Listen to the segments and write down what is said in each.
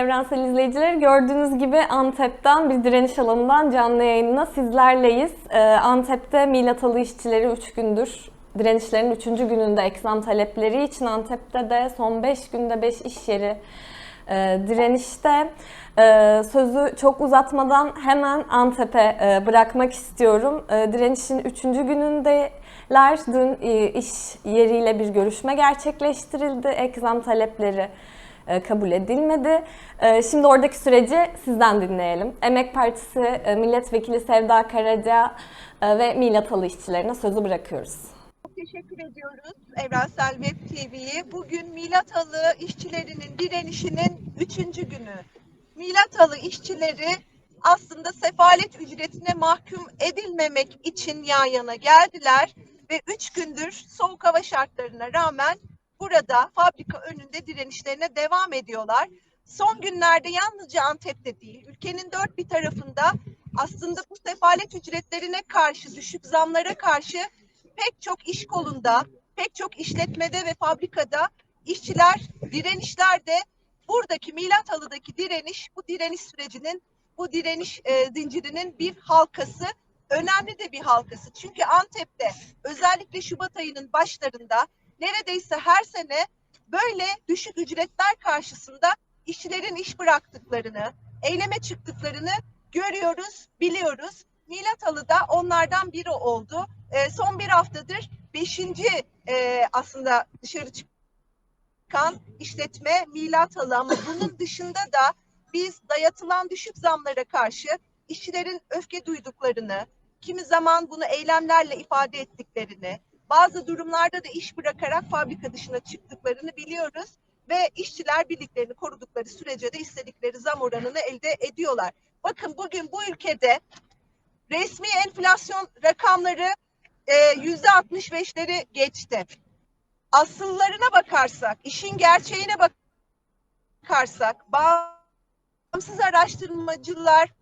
Evrensel izleyicileri. Gördüğünüz gibi Antep'ten bir direniş alanından canlı yayınla sizlerleyiz. Ee, Antep'te Milatalı işçileri 3 gündür direnişlerin 3. gününde ekzam talepleri için Antep'te de son 5 günde 5 iş yeri e, direnişte. E, sözü çok uzatmadan hemen Antep'e e, bırakmak istiyorum. E, direnişin 3. günündeler. Dün e, iş yeriyle bir görüşme gerçekleştirildi. Ekzam talepleri kabul edilmedi. E, Şimdi oradaki süreci sizden dinleyelim. Emek Partisi e, Milletvekili Sevda Karaca e, ve Milatalı işçilerine sözü bırakıyoruz. Teşekkür ediyoruz Evrensel Web TV'ye. Bugün Milatalı işçilerinin direnişinin üçüncü günü. Milatalı işçileri aslında sefalet ücretine mahkum edilmemek için yan yana geldiler ve üç gündür soğuk hava şartlarına rağmen burada fabrika önünde direnişlerine devam ediyorlar. Son günlerde yalnızca Antep'te değil, ülkenin dört bir tarafında aslında bu sefalet ücretlerine karşı, düşük zamlara karşı pek çok iş kolunda, pek çok işletmede ve fabrikada işçiler direnişlerde buradaki Milathalı'daki direniş bu direniş sürecinin bu direniş e, zincirinin bir halkası önemli de bir halkası. Çünkü Antep'te özellikle Şubat ayının başlarında neredeyse her sene böyle düşük ücretler karşısında işçilerin iş bıraktıklarını, eyleme çıktıklarını görüyoruz, biliyoruz. Milathalı da onlardan biri oldu. E, son bir haftadır beşinci e, aslında dışarı çıkan işletme Milathalı ama bunun dışında da biz dayatılan düşük zamlara karşı işçilerin öfke duyduklarını, kimi zaman bunu eylemlerle ifade ettiklerini, bazı durumlarda da iş bırakarak fabrika dışına çıktıklarını biliyoruz ve işçiler birliklerini korudukları sürece de istedikleri zam oranını elde ediyorlar. Bakın bugün bu ülkede resmi enflasyon rakamları e, yüzde 65'leri geçti. Asıllarına bakarsak, işin gerçeğine bakarsak, bağımsız araştırmacılar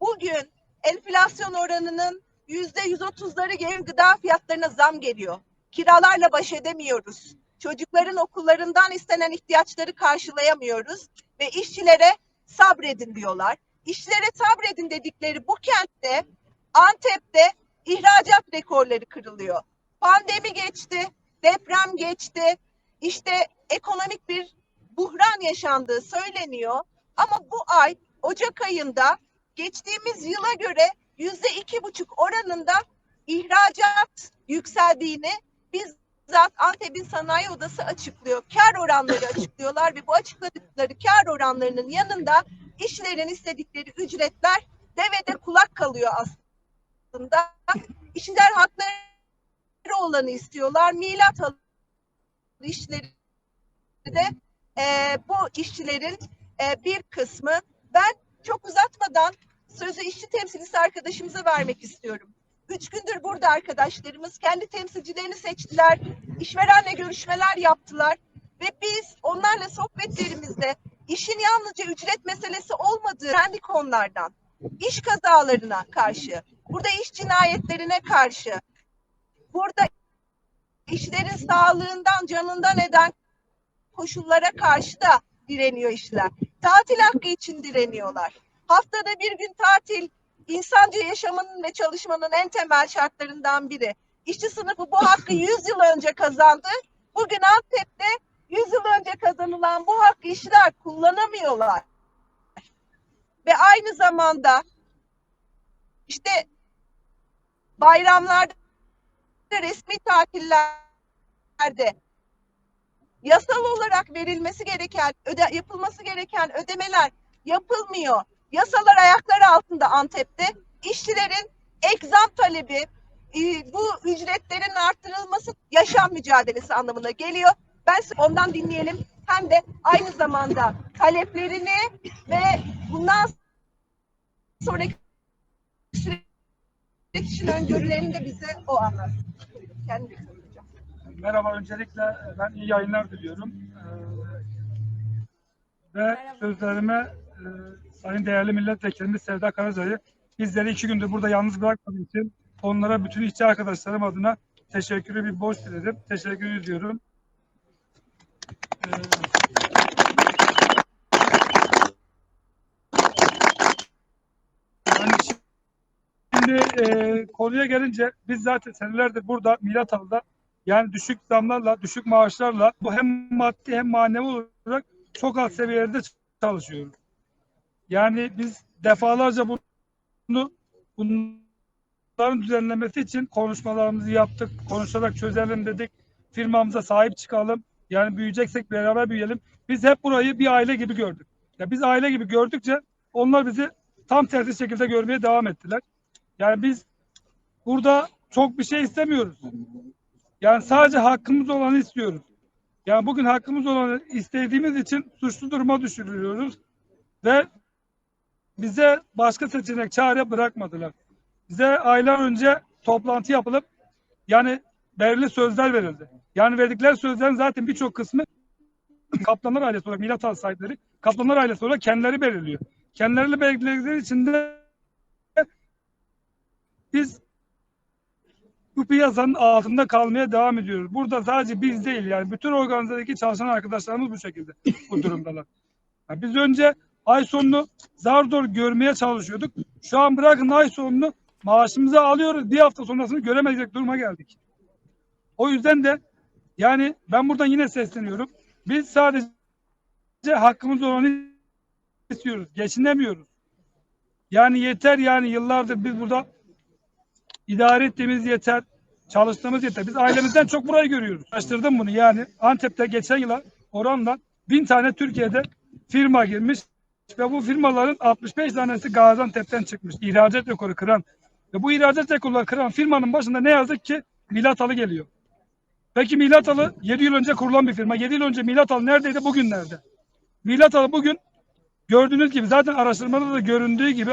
bugün enflasyon oranının yüzde 130'ları gelen gıda fiyatlarına zam geliyor. Kiralarla baş edemiyoruz. Çocukların okullarından istenen ihtiyaçları karşılayamıyoruz ve işçilere sabredin diyorlar. İşçilere sabredin dedikleri bu kentte Antep'te ihracat rekorları kırılıyor. Pandemi geçti, deprem geçti, işte ekonomik bir buhran yaşandığı söyleniyor. Ama bu ay Ocak ayında geçtiğimiz yıla göre yüzde iki buçuk oranında ihracat yükseldiğini bizzat Antep'in sanayi odası açıklıyor. Kar oranları açıklıyorlar ve bu açıkladıkları kar oranlarının yanında işçilerin istedikleri ücretler devede kulak kalıyor aslında. İşçiler hakları olanı istiyorlar. Milat alı işçileri de e, bu işçilerin e, bir kısmı. Ben çok uzatmadan sözü işçi temsilcisi arkadaşımıza vermek istiyorum. Üç gündür burada arkadaşlarımız kendi temsilcilerini seçtiler. işverenle görüşmeler yaptılar. Ve biz onlarla sohbetlerimizde işin yalnızca ücret meselesi olmadığı kendi konulardan, iş kazalarına karşı, burada iş cinayetlerine karşı, burada işlerin sağlığından, canından eden koşullara karşı da direniyor işler. Tatil hakkı için direniyorlar. Haftada bir gün tatil insancı yaşamının ve çalışmanın en temel şartlarından biri. İşçi sınıfı bu hakkı 100 yıl önce kazandı. Bugün Antep'te 100 yıl önce kazanılan bu hakkı işçiler kullanamıyorlar. Ve aynı zamanda işte bayramlarda resmi tatillerde yasal olarak verilmesi gereken, öde, yapılması gereken ödemeler yapılmıyor. Yasalar ayaklar altında Antep'te. İşçilerin egzam talebi, e, bu ücretlerin arttırılması yaşam mücadelesi anlamına geliyor. Ben ondan dinleyelim. Hem de aynı zamanda taleplerini ve bundan sonraki süreç için öngörülerini de bize o anlatsın. Kendi. Merhaba, öncelikle ben iyi yayınlar diliyorum. Ee, ve sözlerime e, Sayın değerli milletvekilimiz Sevda Karaca'yı bizleri iki gündür burada yalnız bırakmadığı için onlara bütün işçi arkadaşlarım adına teşekkürü bir borç dilerim. Teşekkür ediyorum. Yani şimdi e, konuya gelince biz zaten senelerdir burada Milat Alı'da yani düşük zamlarla, düşük maaşlarla bu hem maddi hem manevi olarak çok alt seviyelerde çalışıyoruz. Yani biz defalarca bunu bunların düzenlemesi için konuşmalarımızı yaptık. Konuşarak çözelim dedik. Firmamıza sahip çıkalım. Yani büyüyeceksek beraber büyüyelim. Biz hep burayı bir aile gibi gördük. Ya biz aile gibi gördükçe onlar bizi tam tersi şekilde görmeye devam ettiler. Yani biz burada çok bir şey istemiyoruz. Yani sadece hakkımız olanı istiyoruz. Yani bugün hakkımız olanı istediğimiz için suçlu duruma düşürülüyoruz ve bize başka seçenek çare bırakmadılar. Bize aylar önce toplantı yapılıp yani belirli sözler verildi. Yani verdikleri sözlerin zaten birçok kısmı Kaplanlar ailesi olarak Milat sahipleri Kaplanlar ailesi olarak kendileri belirliyor. Kendileri belirledikleri için de biz bu piyasanın altında kalmaya devam ediyoruz. Burada sadece biz değil yani bütün organizadaki çalışan arkadaşlarımız bu şekilde bu durumdalar. Yani biz önce ay sonunu zar zor görmeye çalışıyorduk. Şu an bırakın ay sonunu maaşımızı alıyoruz. Bir hafta sonrasını göremeyecek duruma geldik. O yüzden de yani ben buradan yine sesleniyorum. Biz sadece hakkımız olanı istiyoruz. Geçinemiyoruz. Yani yeter yani yıllardır biz burada idare ettiğimiz yeter. Çalıştığımız yeter. Biz ailemizden çok burayı görüyoruz. Araştırdım bunu yani. Antep'te geçen yıla oranla bin tane Türkiye'de firma girmiş ve bu firmaların 65 tanesi Gaziantep'ten çıkmış. İhracat rekoru kıran. Ve bu ihracat rekoru kıran firmanın başında ne yazık ki Milatalı geliyor. Peki Milatalı 7 yıl önce kurulan bir firma. 7 yıl önce Milatalı neredeydi? Bugün nerede? Milatalı bugün gördüğünüz gibi zaten araştırmada da göründüğü gibi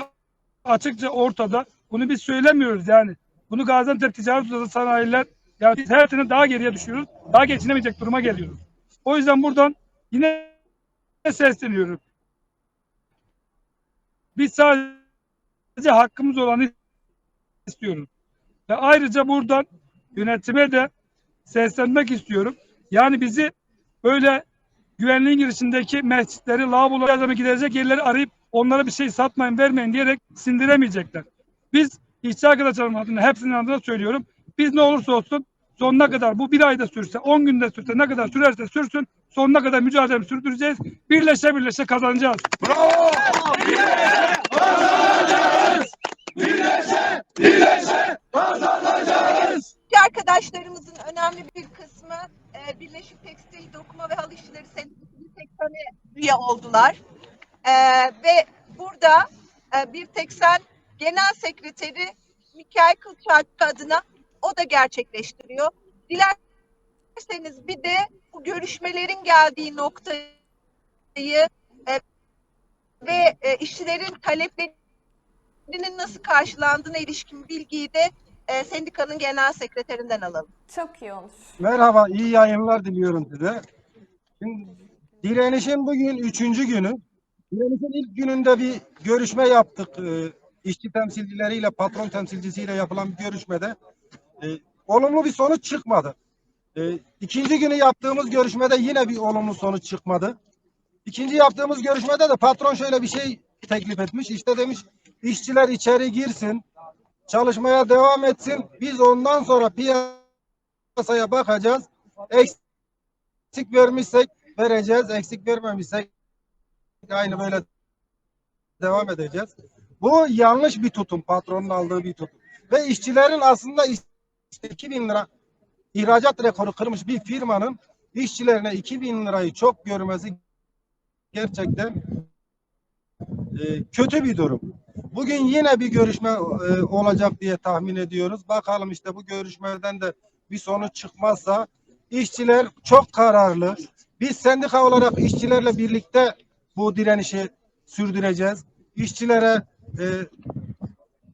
açıkça ortada. Bunu biz söylemiyoruz yani. Bunu Gaziantep Ticaret Odası sanayiler yani biz her daha geriye düşüyoruz. Daha geçinemeyecek duruma geliyoruz. O yüzden buradan yine sesleniyorum. Biz sadece hakkımız olanı istiyoruz. Ve ayrıca buradan yönetime de seslenmek istiyorum. Yani bizi böyle güvenliğin girişindeki mescitleri, lavaboları, gidecek yerleri arayıp onlara bir şey satmayın, vermeyin diyerek sindiremeyecekler. Biz işçi arkadaşlarım adına, hepsinin adına söylüyorum. Biz ne olursa olsun sonuna kadar bu bir ayda sürse, 10 günde sürse, ne kadar sürerse sürsün sonuna kadar mücadele sürdüreceğiz. Birleşe birleşe kazanacağız. İşçi arkadaşlarımızın önemli bir kısmı e, Birleşik Tekstil, Dokuma ve Halı İşçileri Sendikası 80'e üye oldular. E, ve burada e, bir 80 Genel Sekreteri Mikail Kılçak adına o da gerçekleştiriyor. Dilerseniz bir de bu görüşmelerin geldiği noktayı e, ve e, işçilerin taleplerinin nasıl karşılandığına ilişkin bilgiyi de e, sendikanın genel sekreterinden alalım. Çok iyi olur. Merhaba, iyi yayınlar diliyorum size. Şimdi direnişin bugün üçüncü günü. Direnişin ilk gününde bir görüşme yaptık. Ee, işçi temsilcileriyle, patron temsilcisiyle yapılan bir görüşmede. Ee, olumlu bir sonuç çıkmadı. Ee, ikinci günü yaptığımız görüşmede yine bir olumlu sonuç çıkmadı. İkinci yaptığımız görüşmede de patron şöyle bir şey teklif etmiş. İşte demiş işçiler içeri girsin, çalışmaya devam etsin. Biz ondan sonra piyasaya bakacağız. Eksik vermişsek vereceğiz. Eksik vermemişsek aynı böyle devam edeceğiz. Bu yanlış bir tutum. Patronun aldığı bir tutum. Ve işçilerin aslında işte 2000 lira ihracat rekoru kırmış bir firmanın işçilerine 2000 lirayı çok görmesi gerçekten e, kötü bir durum. Bugün yine bir görüşme e, olacak diye tahmin ediyoruz. Bakalım işte bu görüşmeden de bir sonuç çıkmazsa işçiler çok kararlı. Biz sendika olarak işçilerle birlikte bu direnişi sürdüreceğiz. İşçilere e,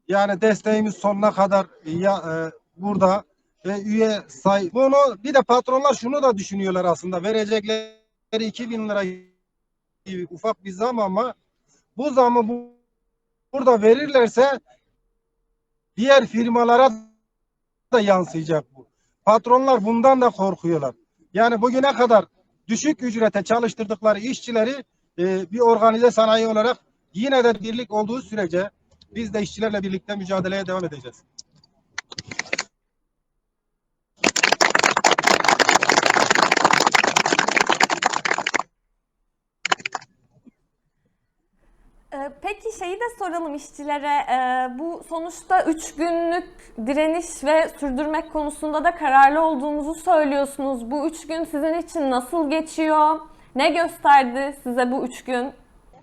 yani desteğimiz sonuna kadar ya, e, burada ve üye say. Bunu bir de patronlar şunu da düşünüyorlar aslında. Verecekleri 2000 lira gibi ufak bir zam ama bu zamı bu, burada verirlerse diğer firmalara da yansıyacak bu. Patronlar bundan da korkuyorlar. Yani bugüne kadar düşük ücrete çalıştırdıkları işçileri e, bir organize sanayi olarak yine de birlik olduğu sürece biz de işçilerle birlikte mücadeleye devam edeceğiz. Ee, Peki şeyi de soralım işçilere. Ee, Bu sonuçta 3 günlük direniş ve sürdürmek konusunda da kararlı olduğunuzu söylüyorsunuz. Bu 3 gün sizin için nasıl geçiyor? Ne gösterdi size bu 3 gün?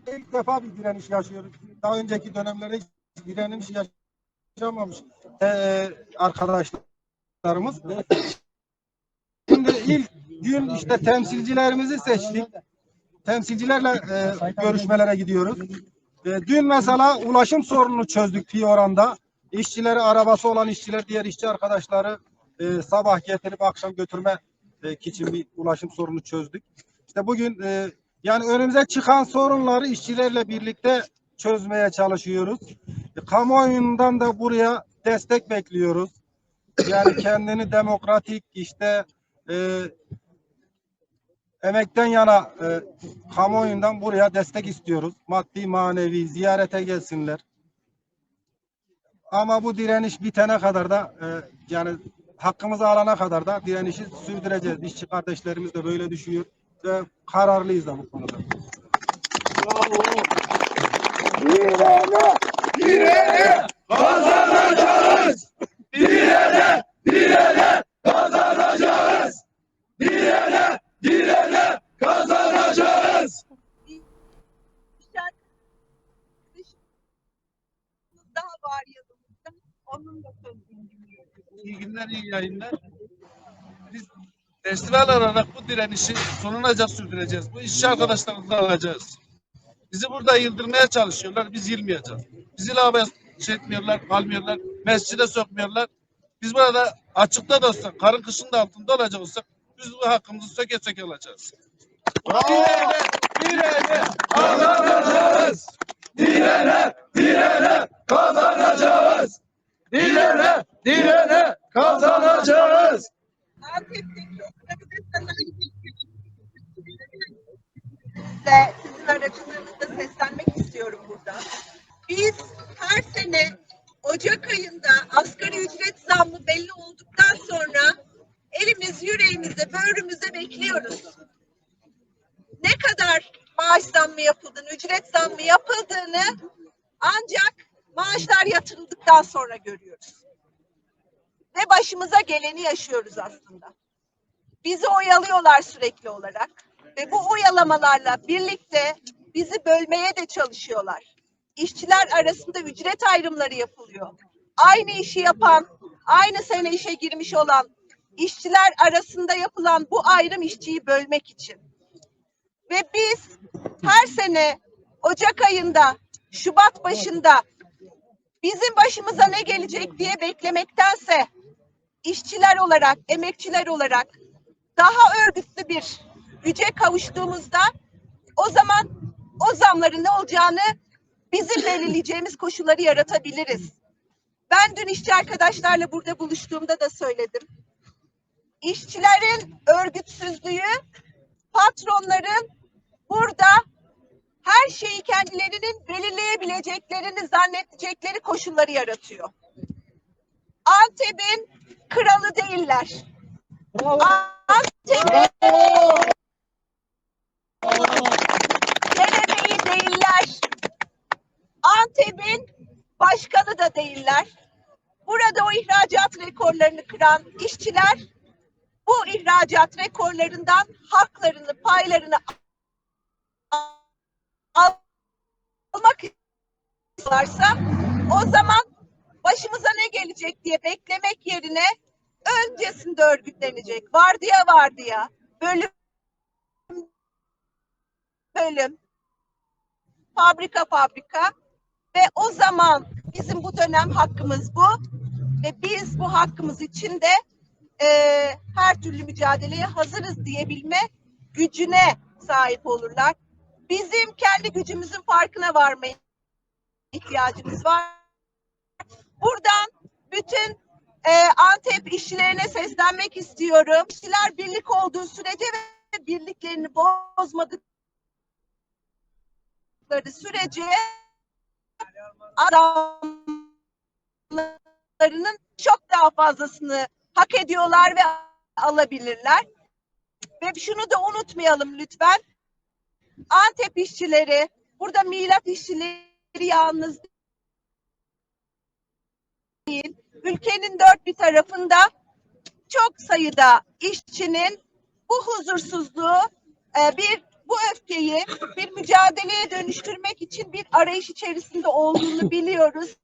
İlk defa bir direniş yaşıyoruz. Daha önceki dönemlerde hiç direniş yaşamamış ee, arkadaşlarımız. Şimdi ilk gün işte temsilcilerimizi seçtik. Temsilcilerle e, görüşmelere gidiyoruz. E, dün mesela ulaşım sorununu çözdük pi oranda. İşçileri arabası olan işçiler diğer işçi arkadaşları e, sabah getirip akşam götürme e, için bir ulaşım sorunu çözdük. İşte bugün e, yani önümüze çıkan sorunları işçilerle birlikte çözmeye çalışıyoruz. Kamuoyundan da buraya destek bekliyoruz. Yani kendini demokratik işte emekten yana e, kamuoyundan buraya destek istiyoruz. Maddi manevi ziyarete gelsinler. Ama bu direniş bitene kadar da e, yani hakkımızı alana kadar da direnişi sürdüreceğiz. İşçi kardeşlerimiz de böyle düşünüyor ve kararlıyız da bu konuda. İşte daha var yanımızda. Onun da sözünü. İyi günler, iyi yayınlar. Biz festival olarak bu direnişi sonuna sürdüreceğiz. Bu işçi arkadaşlarımızla alacağız. Bizi burada yıldırmaya çalışıyorlar, biz yılmayacağız. Bizi lavaboya şey etmiyorlar, almıyorlar, mescide sokmuyorlar. Biz burada açıkta da olsak, karın kışın da altında olacak olsak, biz bu hakkımızı söke söke alacağız. Direne, direne, kazanacağız. Direne, direne, kazanacağız. Direne, direne, kazanacağız. Antep'teki organize sanayi sizin aracılığınızda seslenmek istiyorum burada. Biz her sene Ocak ayında asgari ücret zammı belli olduktan sonra elimiz yüreğimizde, böğrümüzde bekliyoruz. Ne kadar maaş zammı yapıldığını, ücret zammı yapıldığını ancak maaşlar yatırıldıktan sonra görüyoruz. Ve başımıza geleni yaşıyoruz aslında. Bizi oyalıyorlar sürekli olarak ve bu oyalamalarla birlikte bizi bölmeye de çalışıyorlar. İşçiler arasında ücret ayrımları yapılıyor. Aynı işi yapan, aynı sene işe girmiş olan işçiler arasında yapılan bu ayrım işçiyi bölmek için. Ve biz her sene Ocak ayında, Şubat başında bizim başımıza ne gelecek diye beklemektense işçiler olarak, emekçiler olarak daha örgütlü bir güce kavuştuğumuzda o zaman o zamların ne olacağını bizim belirleyeceğimiz koşulları yaratabiliriz. Ben dün işçi arkadaşlarla burada buluştuğumda da söyledim. İşçilerin örgütsüzlüğü, patronların burada her şeyi kendilerinin belirleyebileceklerini zannedecekleri koşulları yaratıyor. Antep'in kralı değiller. Antep'in geleneği değiller. Antep'in başkanı da değiller. Burada o ihracat rekorlarını kıran işçiler bu ihracat rekorlarından haklarını, paylarını almak istiyorlarsa o zaman başımıza ne gelecek diye beklemek yerine öncesinde örgütlenecek. Vardiya vardiya, bölüm bölüm, fabrika fabrika ve o zaman bizim bu dönem hakkımız bu ve biz bu hakkımız için de eee, her türlü mücadeleye hazırız diyebilme gücüne sahip olurlar. Bizim kendi gücümüzün farkına varmaya ihtiyacımız var. Buradan bütün e, Antep işçilerine seslenmek istiyorum. İşçiler birlik olduğu sürece ve birliklerini bozmadıkları sürece adamlarının çok daha fazlasını hak ediyorlar ve alabilirler. Ve şunu da unutmayalım lütfen. Antep işçileri, burada milat işçileri yalnız değil. Ülkenin dört bir tarafında çok sayıda işçinin bu huzursuzluğu, e, bir bu öfkeyi bir mücadeleye dönüştürmek için bir arayış içerisinde olduğunu biliyoruz.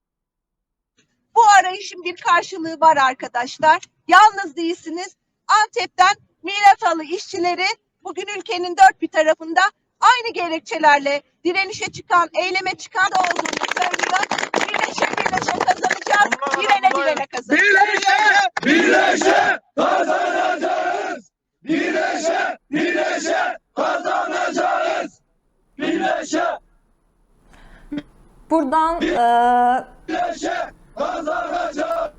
Bu arayışın bir karşılığı var arkadaşlar. Yalnız değilsiniz. Antep'ten Milatalı işçileri bugün ülkenin dört bir tarafında aynı gerekçelerle direnişe çıkan, eyleme çıkan da olduğunu söylüyor. Birleşe birleşe kazanacağız. Direne direne kazanacağız. Birleşe kazanacağız. Birleşe, birleşe kazanacağız. Birleşe, Buradan e, birleşe kazanacağız.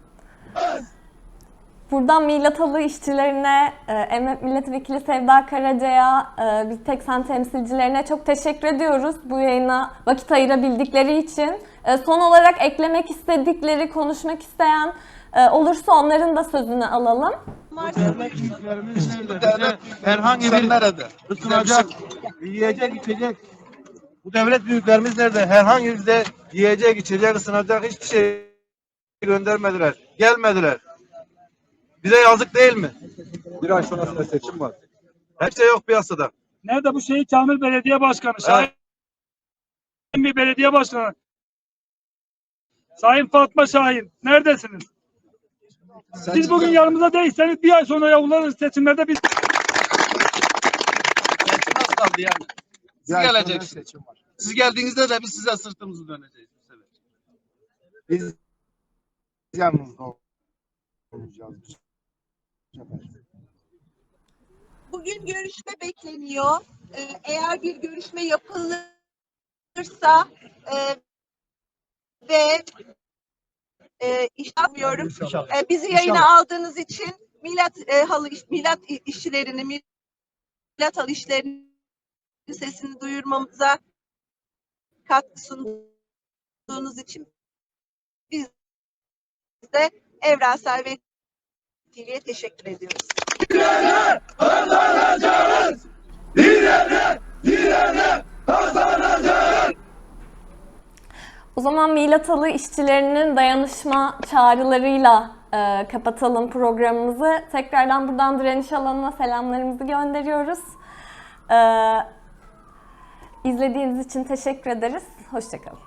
Buradan Milatalı işçilerine, e, Emret Milletvekili Sevda Karaca'ya, e, bir tek sen temsilcilerine çok teşekkür ediyoruz bu yayına vakit ayırabildikleri için. E, son olarak eklemek istedikleri, konuşmak isteyen e, olursa onların da sözünü alalım. Bu devlet herhangi Sen bir nerede? ısınacak, yiyecek, içecek. Bu devlet büyüklerimiz nerede? Herhangi bir de yiyecek, içecek, ısınacak hiçbir şey göndermediler. Gelmediler. Bize yazık değil mi? Bir ay sonrasında seçim var. Her şey yok piyasada. Nerede bu şeyi Kamil Belediye Başkanı? Şahin bir belediye başkanı. Sayın Fatma Şahin, neredesiniz? Siz bugün yanımıza değilseniz bir ay sonra yollarız seçimlerde biz Seçim az kaldı yani. Siz ay sonra geleceksiniz. Siz geldiğinizde de biz size sırtımızı döneceğiz bu sefer. Biz yalnız olacağız. Bugün görüşme bekleniyor. Ee, eğer bir görüşme yapılırsa e, ve e, işlemiyorum. E, bizi yayına aldığınız için Milat e, halı iş- Milat işçilerini Milat halı işlerinin sesini duyurmamıza katkı sunduğunuz için biz de Evrensel ve TV'ye teşekkür ediyoruz. kazanacağız. Direne, direne kazanacağız. O zaman Milatalı işçilerinin dayanışma çağrılarıyla e, kapatalım programımızı. Tekrardan buradan direniş alanına selamlarımızı gönderiyoruz. E, izlediğiniz için teşekkür ederiz. Hoşçakalın.